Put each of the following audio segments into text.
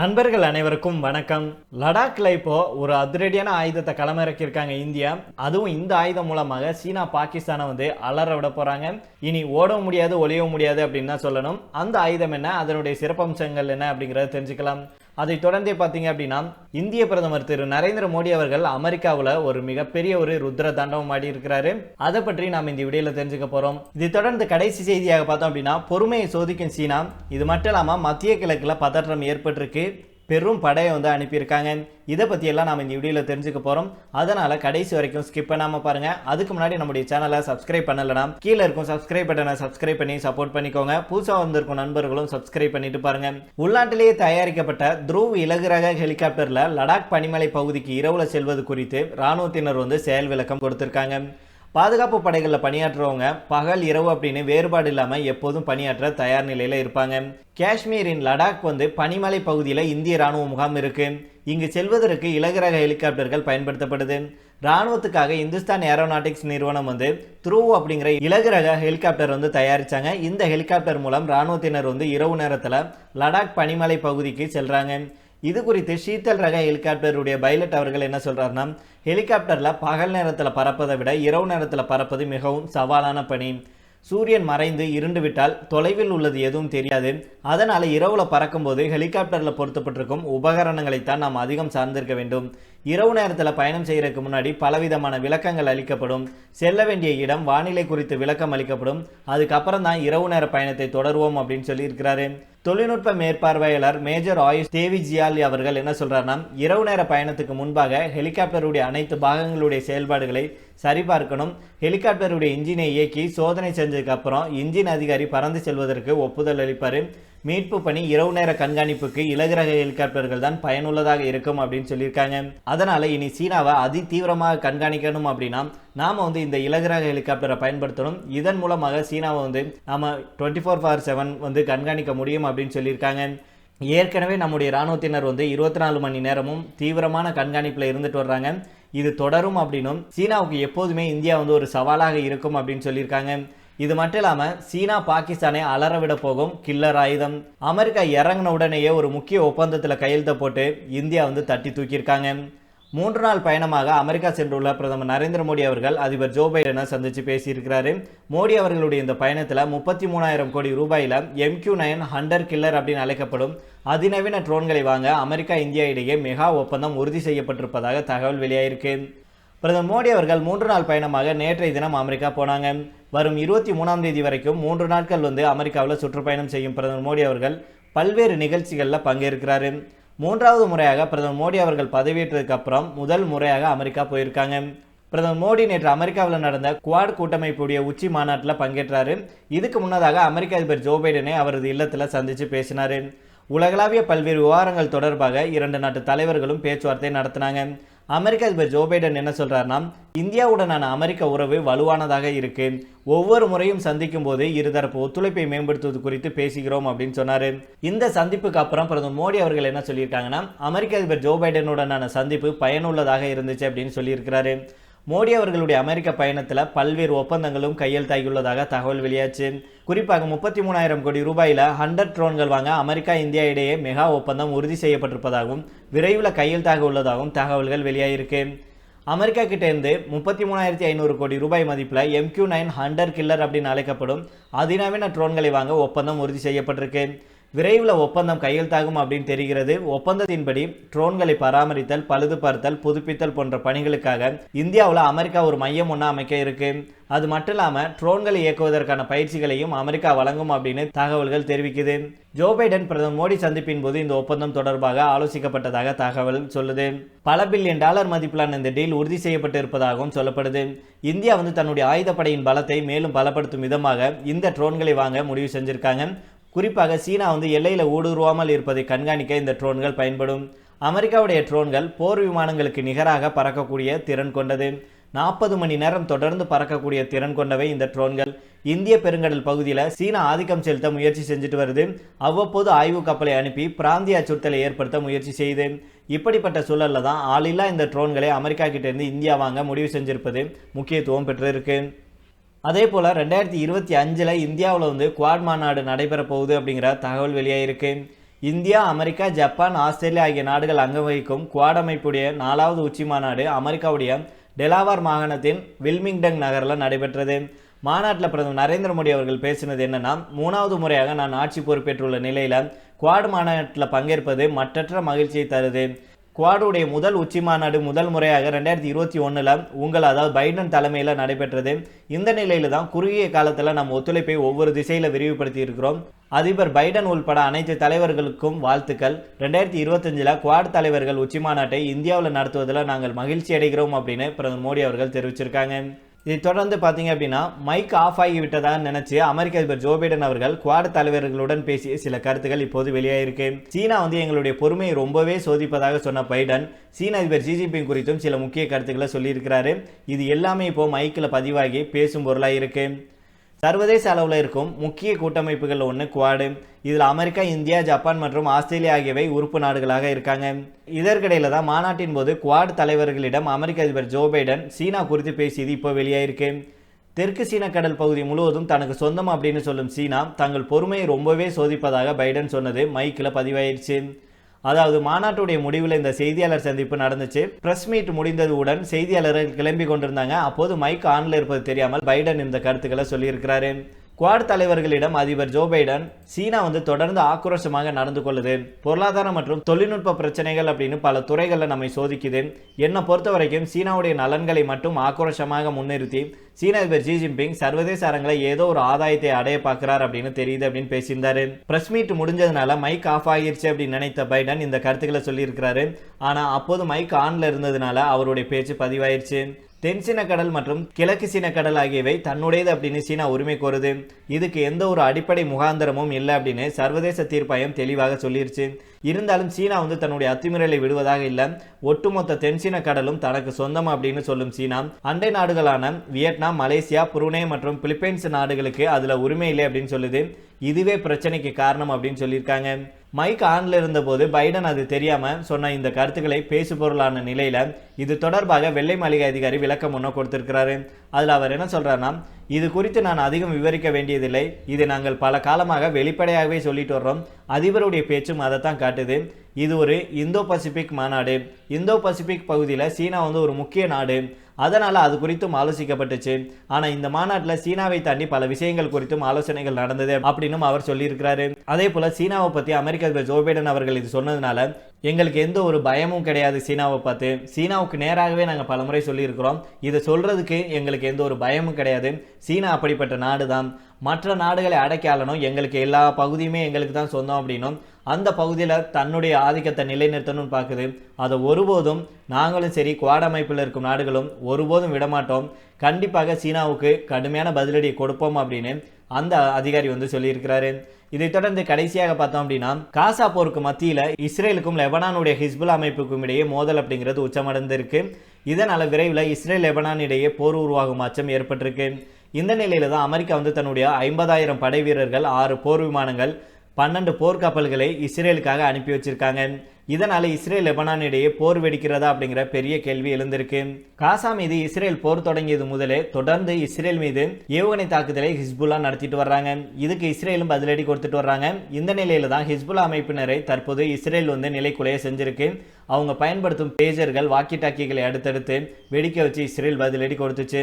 நண்பர்கள் அனைவருக்கும் வணக்கம். லடாக்ல இப்போ ஒரு அதிரடியான ஆயுதத்தை களமிறக்கியிருக்காங்க இந்தியா. அதுவும் இந்த ஆயுதம் மூலமாக சீனா பாகிஸ்தானை வந்து அலற விட போறாங்க. இனி ஓடவும் முடியாது ஒளிய முடியாது அப்படின்னு தான் சொல்லணும். அந்த ஆயுதம் என்ன? அதனுடைய சிறப்பம்சங்கள் என்ன அப்படிங்கறத தெரிஞ்சுக்கலாம். அதை தொடர்ந்தே பார்த்தீங்க அப்படின்னா இந்திய பிரதமர் திரு நரேந்திர மோடி அவர்கள் அமெரிக்காவில் ஒரு மிகப்பெரிய ஒரு ருத்ர தாண்டவம் ஆடி இருக்கிறாரு. அதை பற்றி நாம் இந்த வீடியோல தெரிஞ்சுக்க போறோம். இதை தொடர்ந்து கடைசி செய்தியாக பார்த்தோம் அப்படின்னா பொறுமையை சோதிக்கும் சீனா இது மட்டும் இல்லாமல் மத்திய கிழக்கில் பதற்றம் ஏற்பட்டிருக்கு. பெரும் படையை வந்து அனுப்பியிருக்காங்க. இதை பற்றியெல்லாம் நம்ம இந்த வீடியோவில் தெரிஞ்சுக்க போகிறோம் அதனால் கடைசி வரைக்கும் ஸ்கிப் பண்ணாமல் பாருங்கள் அதுக்கு முன்னாடி நம்முடைய சேனலை சப்ஸ்கிரைப் பண்ணலைனா கீழே இருக்கும் சப்ஸ்கிரைப் பட்டனை சப்ஸ்கிரைப் பண்ணி சப்போர்ட் பண்ணிக்கோங்க. புதுசாக வந்திருக்கும் நண்பர்களும் சப்ஸ்கிரைப் பண்ணிட்டு பாருங்கள் உள்நாட்டிலேயே தயாரிக்கப்பட்ட த்ரூவ் இலகுரக ஹெலிகாப்டரில் லடாக் பனிமலை பகுதிக்கு இரவுல செல்வது குறித்து இராணுவத்தினர் வந்து செயல் விளக்கம் கொடுத்திருக்காங்க. பாதுகாப்பு படைகளில் பணியாற்றுறவங்க பகல் இரவு அப்படின்னு வேறுபாடு இல்லாமல் எப்போதும் பணியாற்ற தயார் நிலையில் இருப்பாங்க. காஷ்மீரின் லடாக் வந்து பனிமலை பகுதியில் இந்திய ராணுவ முகாம் இருக்கு. இங்கு செல்வதற்கு இலகுரக ஹெலிகாப்டர்கள் பயன்படுத்தப்படுது. ராணுவத்துக்காக இந்துஸ்தான் ஏரோநாட்டிக்ஸ் நிறுவனம் வந்து த்ரூ அப்படிங்கிற இலகுரக ஹெலிகாப்டர் வந்து தயாரிச்சாங்க. இந்த ஹெலிகாப்டர் மூலம் ராணுவத்தினர் வந்து இரவு நேரத்தில் லடாக் பனிமலை பகுதிக்கு செல்றாங்க. இது குறித்து சீத்தல் ரக ஹெலிகாப்டருடைய பைலட் அவர்கள் என்ன சொல்கிறாருன்னா ஹெலிகாப்டரில் பகல் நேரத்தில் பறப்பதை விட இரவு நேரத்தில் பறப்பது மிகவும் சவாலான பணி. சூரியன் மறைந்து இருண்டு விட்டால் தொலைவில் உள்ளது எதுவும் தெரியாது. அதனால இரவுல பறக்கும்போது ஹெலிகாப்டரில் பொருத்தப்பட்டிருக்கும் உபகரணங்களைத்தான் நாம் அதிகம் சார்ந்திருக்க வேண்டும். இரவு நேரத்தில் பயணம் செய்யறதுக்கு முன்னாடி பலவிதமான விளக்கங்கள் அளிக்கப்படும். செல்ல வேண்டிய இடம் வானிலை குறித்து விளக்கம் அளிக்கப்படும். அதுக்கப்புறம் தான் இரவு நேர பயணத்தை தொடருவோம் அப்படின்னு சொல்லியிருக்கிறாரு. தொழில்நுட்ப மேற்பார்வையாளர் மேஜர் ஆயுஷ் தேவி ஜியாலி அவர்கள் என்ன சொல்றாருன்னா இரவு நேர பயணத்துக்கு முன்பாக ஹெலிகாப்டருடைய அனைத்து பாகங்களுடைய செயல்பாடுகளை சரிபார்க்கணும். ஹெலிகாப்டருடைய இன்ஜினை இயக்கி சோதனை செஞ்சதுக்கு அப்புறம் இன்ஜின் அதிகாரி பறந்து செல்வதற்கு ஒப்புதல் அளிப்பார். மீட்பு பணி இரவு நேர கண்காணிப்புக்கு இலகுரக ஹெலிகாப்டர்கள் தான் பயனுள்ளதாக இருக்கும் அப்படின்னு சொல்லியிருக்காங்க. அதனால இனி சீனாவை அதி தீவிரமாக கண்காணிக்கணும் அப்படின்னா நாம வந்து இந்த இலகுரக ஹெலிகாப்டரை பயன்படுத்தணும். இதன் மூலமாக சீனாவை வந்து நாம டுவெண்ட்டி ஃபோர் ஃபார் செவன் வந்து கண்காணிக்க முடியும் அப்படின்னு சொல்லியிருக்காங்க. ஏற்கனவே நம்முடைய இராணுவத்தினர் வந்து இருபத்தி நாலு மணி நேரமும் தீவிரமான கண்காணிப்பில் இருந்துட்டு வர்றாங்க. இது தொடரும் அப்படின்னும் சீனாவுக்கு எப்போதுமே இந்தியா வந்து ஒரு சவாலாக இருக்கும் அப்படின்னு சொல்லியிருக்காங்க. இது மட்டும் இல்லாமல் சீனா பாகிஸ்தானை அலற விட போகும் கில்லர் ஆயுதம். அமெரிக்கா இறங்கின உடனேயே ஒரு முக்கிய ஒப்பந்தத்தில் கையெழுத்த போட்டு இந்தியா வந்து தட்டி தூக்கியிருக்காங்க. மூன்று நாள் பயணமாக அமெரிக்கா சென்றுள்ள பிரதமர் நரேந்திர மோடி அவர்கள் அதிபர் ஜோ பைடனை சந்தித்து பேசியிருக்கிறாரு. மோடி அவர்களுடைய இந்த பயணத்தில் முப்பத்தி மூணாயிரம் கோடி ரூபாயில் எம்கியூ நைன் ஹண்டர் கில்லர் அப்படின்னு அழைக்கப்படும் அதிநவீன ட்ரோன்களை வாங்க அமெரிக்கா இந்தியா இடையே மெகா ஒப்பந்தம் உறுதி செய்யப்பட்டிருப்பதாக தகவல் வெளியாயிருக்கு. பிரதமர் மோடி அவர்கள் மூன்று நாள் பயணமாக நேற்றைய தினம் அமெரிக்கா போனாங்க. வரும் இருபத்தி மூணாம் தேதி வரைக்கும் மூன்று நாட்கள் வந்து அமெரிக்காவில் சுற்றுப்பயணம் செய்யும் பிரதமர் மோடி அவர்கள் பல்வேறு நிகழ்ச்சிகளில் பங்கேற்கிறாரு. மூன்றாவது முறையாக பிரதமர் மோடி அவர்கள் பதவியேற்றதுக்கு அப்புறம் முதல் முறையாக அமெரிக்கா போயிருக்காங்க. பிரதமர் மோடி நேற்று அமெரிக்காவில் நடந்த குவாட் கூட்டமைப்புடைய உச்சி மாநாட்டில் பங்கேற்றாரு. இதுக்கு முன்னதாக அமெரிக்க அதிபர் ஜோ பைடனை அவரது இல்லத்தில் சந்தித்து பேசினார். உலகளாவிய பல்வேறு விவகாரங்கள் தொடர்பாக இரண்டு நாட்டு தலைவர்களும் பேச்சுவார்த்தை நடத்தினாங்க. அமெரிக்க அதிபர் ஜோ பைடன் என்ன சொல்கிறாருன்னா இந்தியாவுடனான அமெரிக்க உறவு வலுவானதாக இருக்குது ஒவ்வொரு முறையும் சந்திக்கும் போது இருதரப்பு ஒத்துழைப்பை மேம்படுத்துவது குறித்து பேசுகிறோம் அப்படின்னு சொன்னார். இந்த சந்திப்புக்கு அப்புறம் பிரதமர் மோடி அவர்கள் என்ன சொல்லியிருக்காங்கன்னா அமெரிக்க அதிபர் ஜோ பைடனுடனான சந்திப்பு பயனுள்ளதாக இருந்துச்சு அப்படின்னு சொல்லியிருக்கிறாரு. மோடி அவர்களுடைய அமெரிக்க பயணத்தில் பல்வேறு ஒப்பந்தங்களும் கையெழுத்தாகியுள்ளதாக தகவல் வெளியாச்சு. குறிப்பாக முப்பத்தி மூணாயிரம் கோடி ரூபாயில் ஹண்ட்ரட் ட்ரோன்கள் வாங்க அமெரிக்கா இந்தியா இடையே மெகா ஒப்பந்தம் உறுதி செய்யப்பட்டிருப்பதாகவும் விரைவில் கையெழுத்தாக உள்ளதாகவும் தகவல்கள் வெளியாயிருக்கு. அமெரிக்கா கிட்டேருந்து முப்பத்தி மூணாயிரத்தி ஐநூறு கோடி ரூபாய் மதிப்பில் எம்கியூ நைன் ஹண்டர் கில்லர் அப்படின்னு அழைக்கப்படும் அதிநவீன ட்ரோன்களை வாங்க ஒப்பந்தம் உறுதி செய்யப்பட்டிருக்கு. விரைவில் ஒப்பந்தம் கையெழுத்தாகும் அப்படின்னு தெரிகிறது. ஒப்பந்தத்தின்படி ட்ரோன்களை பராமரித்தல் பழுது பார்த்தல் புதுப்பித்தல் போன்ற பணிகளுக்காக இந்தியாவில் அமெரிக்கா ஒரு மையம் ஒன்று அமைக்க இருக்கு. அது மட்டும் இல்லாமல் ட்ரோன்களை இயக்குவதற்கான பயிற்சிகளையும் அமெரிக்கா வழங்கும் அப்படின்னு தகவல்கள் தெரிவிக்குது. ஜோ பைடன் பிரதமர் மோடி சந்திப்பின் போது இந்த ஒப்பந்தம் தொடர்பாக ஆலோசிக்கப்பட்டதாக தகவல் சொல்லுது. பல பில்லியன் டாலர் மதிப்பிலான இந்த டீல் உறுதி செய்யப்பட்டு இருப்பதாகவும் சொல்லப்படுது. இந்தியா வந்து தன்னுடைய ஆயுதப்படையின் பலத்தை மேலும் பலப்படுத்தும் விதமாக இந்த ட்ரோன்களை வாங்க முடிவு செஞ்சிருக்காங்க. குறிப்பாக சீனா வந்து எல்லையில் ஊடுருவாமல் இருப்பதை கண்காணிக்க இந்த ட்ரோன்கள் பயன்படும். அமெரிக்காவுடைய ட்ரோன்கள் போர் விமானங்களுக்கு நிகராக பறக்கக்கூடிய திறன் கொண்டது. நாற்பது மணி நேரம் தொடர்ந்து பறக்கக்கூடிய திறன் கொண்டவை இந்த ட்ரோன்கள். இந்திய பெருங்கடல் பகுதியில் சீனா ஆதிக்கம் செலுத்த முயற்சி செஞ்சுட்டு வருது. அவ்வப்போது ஆய்வு கப்பலை அனுப்பி பிராந்திய அச்சுறுத்தலை ஏற்படுத்த முயற்சி செய்யுது. இப்படிப்பட்ட சூழலில் தான் ஆளில்லா இந்த ட்ரோன்களை அமெரிக்கா கிட்டேருந்து இந்தியா வாங்க முடிவு செஞ்சிருப்பது முக்கியத்துவம் பெற்றிருக்கு. அதே போல் ரெண்டாயிரத்தி இருபத்தி அஞ்சில் இந்தியாவில் வந்து குவாட் மாநாடு நடைபெற போகுது அப்படிங்கிற தகவல் வெளியாயிருக்கு. இந்தியா அமெரிக்கா ஜப்பான் ஆஸ்திரேலியா ஆகிய நாடுகள் அங்கம் வகிக்கும் குவாட் அமைப்புடைய நாலாவது உச்சி மாநாடு அமெரிக்காவுடைய டெலாவார் மாகாணத்தின் வில்மிங்டன் நகரில் நடைபெற்றது. மாநாட்டில் பிரதமர் நரேந்திர மோடி அவர்கள் பேசினது என்னென்னா மூணாவது முறையாக நான் ஆட்சி பொறுப்பேற்றுள்ள நிலையில் குவாட் மாநாட்டில் பங்கேற்பது மற்றற்ற மகிழ்ச்சியை தருது. குவாடுடைய முதல் உச்சி மாநாடு முதல் முறையாக ரெண்டாயிரத்தி இருபத்தி ஒன்றில் உங்கள் அதாவது பைடன் தலைமையில் நடைபெற்றது. இந்த நிலையில் தான் குறுகிய காலத்தில் நம்ம ஒத்துழைப்பை ஒவ்வொரு திசையில் விரிவுபடுத்தி இருக்கிறோம். அதிபர் பைடன் உள்பட அனைத்து தலைவர்களுக்கும் வாழ்த்துக்கள். ரெண்டாயிரத்தி இருபத்தஞ்சில் குவாட் தலைவர்கள் உச்சி மாநாட்டை இந்தியாவில் நடத்துவதில் நாங்கள் மகிழ்ச்சி அடைகிறோம் அப்படின்னு பிரதமர் மோடி அவர்கள் தெரிவிச்சிருக்காங்க. இதை தொடர்ந்து பார்த்தீங்க அப்படின்னா மைக் ஆஃப் ஆகிவிட்டதாக நினைச்சு அமெரிக்க அதிபர் ஜோ பைடன் அவர்கள் குவாட் தலைவர்களுடன் பேசிய சில கருத்துக்கள் இப்போது வெளியாயிருக்கு. சீனா வந்து எங்களுடைய பொறுமையை ரொம்பவே சோதிப்பதாக சொன்ன பைடன் சீன அதிபர் ஜி ஜின்பிங் குறித்தும் சில முக்கிய கருத்துக்களை சொல்லியிருக்கிறாரு. இது எல்லாமே இப்போ மைக்கில் பதிவாகி பேசும் பொருளாக இருக்குது சர்வதேச அளவில் இருக்கும் முக்கிய கூட்டமைப்புகள் ஒன்று குவாடு. இதில் அமெரிக்கா இந்தியா ஜப்பான் மற்றும் ஆஸ்திரேலியா ஆகியவை உறுப்பு நாடுகளாக இருக்காங்க. இதற்கிடையில் தான் மாநாட்டின் போது குவாட் தலைவர்களிடம் அமெரிக்க அதிபர் ஜோ பைடன் சீனா குறித்து பேசியது இப்போ வெளியாயிருக்கு. தெற்கு சீன கடல் பகுதி முழுவதும் தனக்கு சொந்தம் அப்படின்னு சொல்லும் சீனா தங்கள் பொறுமையை ரொம்பவே சோதிப்பதாக பைடன் சொன்னது மைக்கில் பதிவாயிருச்சு. அதாவது மாநாட்டுடைய முடிவில் இந்த செய்தியாளர் சந்திப்பு நடந்துச்சு. பிரஸ் மீட் முடிந்ததுடன் செய்தியாளர்கள் கிளம்பி கொண்டிருந்தாங்க. அப்போது மைக் ஆன்ல இருப்பது தெரியாமல் பைடன் இந்த கருத்துக்களை சொல்லியிருக்கிறாரு. குவாட் தலைவர்களிடம் அதிபர் ஜோ பைடன் சீனா வந்து தொடர்ந்து ஆக்ரோஷமாக நடந்து கொள்ளுது. பொருளாதார மற்றும் தொழில்நுட்ப பிரச்சனைகள் அப்படின்னு பல துறைகளில் நம்மை சோதிக்குது. என்னை பொறுத்த வரைக்கும் சீனாவுடைய நலன்களை மட்டும் ஆக்ரோஷமாக முன்னிறுத்தி சீன அதிபர் ஜி ஜின்பிங் சர்வதேச அரங்களை ஏதோ ஒரு ஆதாயத்தை அடைய பார்க்கிறார் அப்படின்னு தெரியுது அப்படின்னு பேசியிருந்தாரு. பிரஸ் மீட் முடிஞ்சதுனால மைக் ஆஃப் ஆகிருச்சு அப்படின்னு நினைத்த பைடன் இந்த கருத்துக்களை சொல்லியிருக்கிறாரு. ஆனால் அப்போது மைக் ஆன்ல இருந்ததுனால அவருடைய பேச்சு பதிவாயிருச்சு. தென் சீன கடல் மற்றும் கிழக்கு சீன கடல் ஆகியவை தன்னுடையது அப்படின்னு சீனா உரிமை கோருது. இதுக்கு எந்த ஒரு அடிப்படை முகாந்திரமும் இல்லை அப்படின்னு சர்வதேச தீர்ப்பாயம் தெளிவாக சொல்லிருச்சு. இருந்தாலும் சீனா வந்து தன்னுடைய அத்துமீறலை விடுவதாக இல்லை. ஒட்டுமொத்த தென்சீன கடலும் தனக்கு சொந்தம் அப்படின்னு சொல்லும் சீனா அண்டை நாடுகளான வியட்நாம் மலேசியா புருனே மற்றும் பிலிப்பைன்ஸ் நாடுகளுக்கு அதுல உரிமை இல்லை அப்படின்னு சொல்லுது. இதுவே பிரச்சனைக்கு காரணம் அப்படின்னு சொல்லியிருக்காங்க. மைக் ஆன்ல இருந்தபோது பைடன் அது தெரியாம சொன்ன இந்த கருத்துக்களை பேசு பொருளான நிலையில இது தொடர்பாக வெள்ளை மாளிகை அதிகாரி விளக்கம் ஒன்று கொடுத்திருக்கிறாரு. அதில் அவர் என்ன சொல்கிறாருன்னா இது குறித்து நான் அதிகம் விவரிக்க வேண்டியதில்லை. இது நாங்கள் பல காலமாக வெளிப்படையாகவே சொல்லிட்டு வர்றோம். அதிபருடைய பேச்சும் அதைத்தான் காட்டுது. இது ஒரு இந்தோ பசிபிக் மாநாடு. இந்தோ பசிபிக் பகுதியில் சீனா வந்து ஒரு முக்கிய நாடு. அதனால் அது குறித்தும் ஆலோசிக்கப்பட்டுச்சு. ஆனால் இந்த மாநாட்டில் சீனாவை தாண்டி பல விஷயங்கள் குறித்தும் ஆலோசனைகள் நடந்தது அப்படின்னும் அவர் சொல்லியிருக்கிறாரு. அதே போல் சீனாவை பற்றி அமெரிக்க அதிபர் ஜோ பைடன் அவர்கள் இது சொன்னதுனால எங்களுக்கு எந்த ஒரு பயமும் கிடையாது சீனாவை பார்த்து. சீனாவுக்கு நேராகவே நாங்கள் பலமுறை சொல்லியிருக்கிறோம். இதை சொல்கிறதுக்கு எங்களுக்கு எந்த ஒரு பயமும் கிடையாது. சீனா அப்படிப்பட்ட நாடு தான் மற்ற நாடுகளை அடைக்க ஆளணும். எங்களுக்கு எல்லா பகுதியுமே எங்களுக்கு தான் சொந்தம் அப்படின்னும். அந்த பகுதியில் தன்னுடைய ஆதிக்கத்தை நிலைநிறுத்தணும்னு பார்க்குது. அதை ஒருபோதும் நாங்களும் சரி குவாட் அமைப்பில் இருக்கும் நாடுகளும் ஒருபோதும் விடமாட்டோம். கண்டிப்பாக சீனாவுக்கு கடுமையான பதிலடியை கொடுப்போம் அப்படின்னு அந்த அதிகாரி வந்து சொல்லியிருக்கிறாரு. இதைத் தொடர்ந்து கடைசியாக பார்த்தோம் அப்படின்னா காசா போருக்கு மத்தியில் இஸ்ரேலுக்கும் லெபனானுடைய ஹிஸ்புல் அமைப்புக்கும் இடையே மோதல் அப்படிங்கிறது உச்சமடைந்திருக்கு. இதனால் விரைவில் இஸ்ரேல் லெபனான் இடையே போர் உருவாகும் அச்சம் ஏற்பட்டிருக்கு. இந்த நிலையில தான் அமெரிக்கா வந்து தன்னுடைய ஐம்பதாயிரம் படை வீரர்கள் ஆறு போர் விமானங்கள் பன்னெண்டு போர்க்கப்பல்களை இஸ்ரேலுக்காக அனுப்பி வச்சிருக்காங்க. இதனால் இஸ்ரேல் லெபனான் இடையே போர் வெடிக்கிறதா அப்படிங்கிற பெரிய கேள்வி எழுந்திருக்கு. காசா மீது இஸ்ரேல் போர் தொடங்கியது முதலே தொடர்ந்து இஸ்ரேல் மீது ஏவுகணை தாக்குதலை ஹிஸ்புல்லா நடத்திட்டு வர்றாங்க. இதுக்கு இஸ்ரேலும் பதிலடி கொடுத்துட்டு வர்றாங்க. இந்த நிலையில தான் ஹிஸ்புல்லா அமைப்பினரை தற்போது இஸ்ரேல் வந்து நிலைக்குலைய செஞ்சிருக்கு. அவங்க பயன்படுத்தும் பேஜர்கள் வாக்கி டாக்கிகளை அடுத்தடுத்து வெடிக்க வச்சு இஸ்ரேல் பதிலடி கொடுத்துச்சு.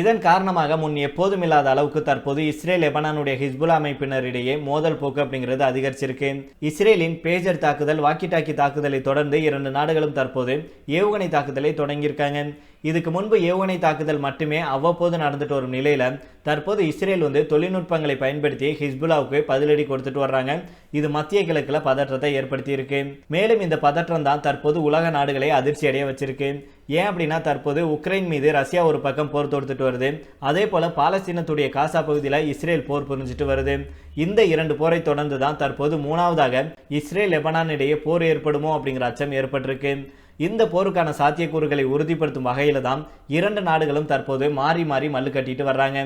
இதன் காரணமாக முன் எப்போதும் இல்லாத அளவுக்கு தற்போது இஸ்ரேல் லெபனானுடைய ஹிஸ்புல்லா அமைப்பினரிடையே மோதல் போக்கு அப்படிங்கிறது அதிகரிச்சிருக்கு. இஸ்ரேலின் பேஜர் தாக்குதல் வாக்கி டாக்கி தாக்குதல் தொடர்ந்து இரண்டு நாடுகளும் தற்போது ஏவுகணை தாக்குதலை தொடங்கியிருக்காங்க. இதுக்கு முன்பு ஏவுகணை தாக்குதல் மட்டுமே அவ்வப்போது நடந்துட்டு வரும் நிலையில் தற்போது இஸ்ரேல் வந்து தொழில்நுட்பங்களை பயன்படுத்தி ஹிஸ்புல்லாவுக்கு பதிலடி கொடுத்துட்டு வர்றாங்க. இது மத்திய கிழக்கில் பதற்றத்தை ஏற்படுத்தி இருக்கு மேலும் இந்த பதற்றம் தான் தற்போது உலக நாடுகளை அதிர்ச்சி அடைய வச்சிருக்கு. ஏன் அப்படின்னா தற்போது உக்ரைன் மீது ரஷ்யா ஒரு பக்கம் போர் தொடுத்துட்டு வருது. அதே போல பாலஸ்தீனத்துடைய காசா பகுதியில் இஸ்ரேல் போர் புரிஞ்சிட்டு வருது. இந்த இரண்டு போரை தொடர்ந்து தான் தற்போது மூணாவதாக இஸ்ரேல் லெபனான் இடையே போர் ஏற்படுமோ அப்படிங்கிற அச்சம் ஏற்பட்டிருக்கு. இந்த போருக்கான சாத்தியக்கூறுகளை உறுதிப்படுத்தும் வகையில் தான் இரண்டு நாடுகளும் தற்போது மாறி மாறி மல்லு கட்டிட்டு வர்றாங்க.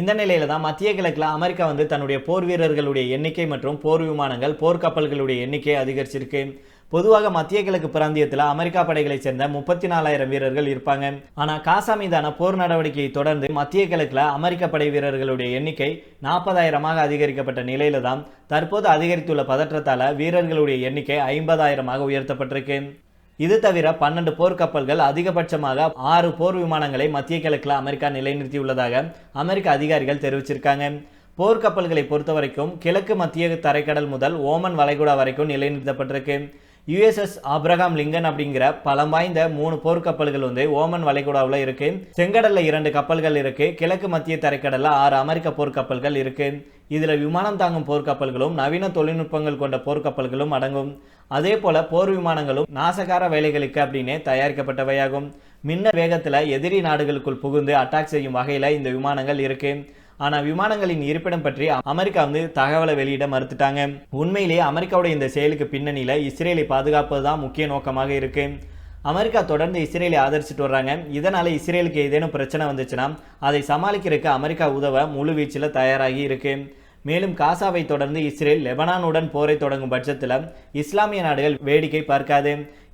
இந்த நிலையில தான் மத்திய கிழக்கில் அமெரிக்கா வந்து தன்னுடைய போர் வீரர்களுடைய எண்ணிக்கை மற்றும் போர் விமானங்கள் போர்க்கப்பல்களுடைய எண்ணிக்கை அதிகரிச்சிருக்கு. பொதுவாக மத்திய கிழக்கு பிராந்தியத்தில் அமெரிக்கா படைகளைச் சேர்ந்த முப்பத்தி நாலாயிரம் வீரர்கள் இருப்பாங்க. ஆனால் காசா மீதான போர் நடவடிக்கையை தொடர்ந்து மத்திய கிழக்கில் அமெரிக்க படை வீரர்களுடைய எண்ணிக்கை நாற்பதாயிரமாக அதிகரிக்கப்பட்ட நிலையில தான் தற்போது அதிகரித்துள்ள பதற்றத்தால் வீரர்களுடைய எண்ணிக்கை ஐம்பதாயிரமாக உயர்த்தப்பட்டிருக்கு. இது தவிர பன்னெண்டு போர்க்கப்பல்கள் அதிகபட்சமாக ஆறு போர் விமானங்களை மத்திய கிழக்கில் அமெரிக்கா நிலைநிறுத்தியுள்ளதாக அமெரிக்க அதிகாரிகள் தெரிவிச்சிருக்காங்க. போர்க்கப்பல்களை பொறுத்த வரைக்கும் கிழக்கு மத்திய தரைக்கடல் முதல் ஓமன் வளைகுடா வரைக்கும் நிலைநிறுத்தப்பட்டிருக்கு. யுஎஸ்எஸ் ஆப்ரஹாம் லிங்கன் அப்படிங்கிற பலம் வாய்ந்த மூணு போர்க்கப்பல்கள் வந்து ஓமன் வளைகுடாவில் இருக்கு. செங்கடல்ல இரண்டு கப்பல்கள் இருக்கு. கிழக்கு மத்திய தரைக்கடல்ல ஆறு அமெரிக்க போர்க்கப்பல்கள் இருக்கு. இதுல விமானம் தாங்கும் போர்க்கப்பல்களும் நவீன தொழில்நுட்பங்கள் கொண்ட போர்க்கப்பல்களும் அடங்கும். அதே போல போர் விமானங்களும் நாசகார வேலைகளுக்கு அப்படின்னே தயாரிக்கப்பட்டவையாகும். மின்ன வேகத்துல எதிரி நாடுகளுக்குள் புகுந்து அட்டாக் செய்யும் வகையில இந்த விமானங்கள் இருக்கு. ஆனால் விமானங்களின் இருப்பிடம் பற்றி அமெரிக்கா வந்து தகவலை வெளியிட மறுத்துட்டாங்க. உண்மையிலேயே அமெரிக்காவுடைய இந்த செயலுக்கு பின்னணியில் இஸ்ரேலை பாதுகாப்பது தான் முக்கிய நோக்கமாக இருக்கு. அமெரிக்கா தொடர்ந்து இஸ்ரேலை ஆதரிச்சிட்டு வர்றாங்க. இதனால இஸ்ரேலுக்கு ஏதேனும் பிரச்சனை வந்துச்சுன்னா அதை சமாளிக்கிறதுக்கு அமெரிக்கா உதவ முழு வீச்சில் தயாராகி இருக்கு. மேலும் காசாவை தொடர்ந்து இஸ்ரேல் லெபனானுடன் போரை தொடங்கும் பட்சத்தில் இஸ்லாமிய நாடுகள் வேடிக்கை பார்க்காது.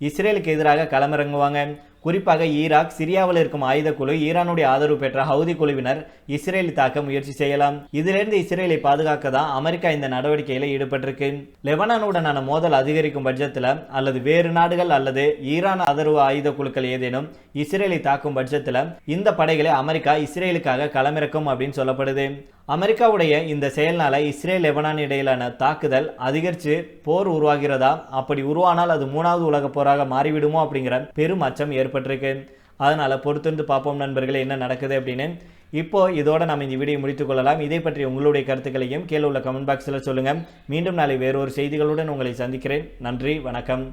இஸ்ரேலுக்கு எதிராக களமிறங்குவாங்க. குறிப்பாக ஈராக் சிரியாவில் இருக்கும் ஆயுத குழு ஈரானுடைய ஆதரவு பெற்ற ஹவுதி குழுவினர் இஸ்ரேலை தாக்க முயற்சி செய்யலாம். இதிலிருந்து இஸ்ரேலை பாதுகாக்க தான் அமெரிக்கா இந்த நடவடிக்கையில் ஈடுபட்டிருக்கு. லெபனானுடனான மோதல் அதிகரிக்கும் பட்சத்தில் அல்லது வேறு நாடுகள் அல்லது ஈரான் ஆதரவு ஆயுத குழுக்கள் ஏதேனும் இஸ்ரேலை தாக்கும் பட்சத்தில் இந்த படைகளை அமெரிக்கா இஸ்ரேலுக்காக களமிறக்கும் அப்படின்னு சொல்லப்படுது. அமெரிக்காவுடைய இந்த செயல்னால இஸ்ரேல் லெபனான் இடையிலான தாக்குதல் அதிகரித்து போர் உருவாகிறதா? அப்படி உருவானால் அது மூணாவது உலக போராக மாறிவிடுமோ அப்படிங்கிற பெரும் அச்சம் ஏற்பட்டிருக்கு. அதனால பொறுத்திருந்து பார்ப்போம் நண்பர்களே என்ன நடக்குது அப்படின்னு. இப்போ இதோட நம்ம இந்த வீடியோ முடித்துக் கொள்ளலாம். இதை பற்றி உங்களுடைய கருத்துக்களையும் கீழே உள்ள கமெண்ட் பாக்ஸில் சொல்லுங்கள் மீண்டும் நாளை வேறொரு செய்திகளுடன் உங்களை சந்திக்கிறேன். நன்றி வணக்கம்.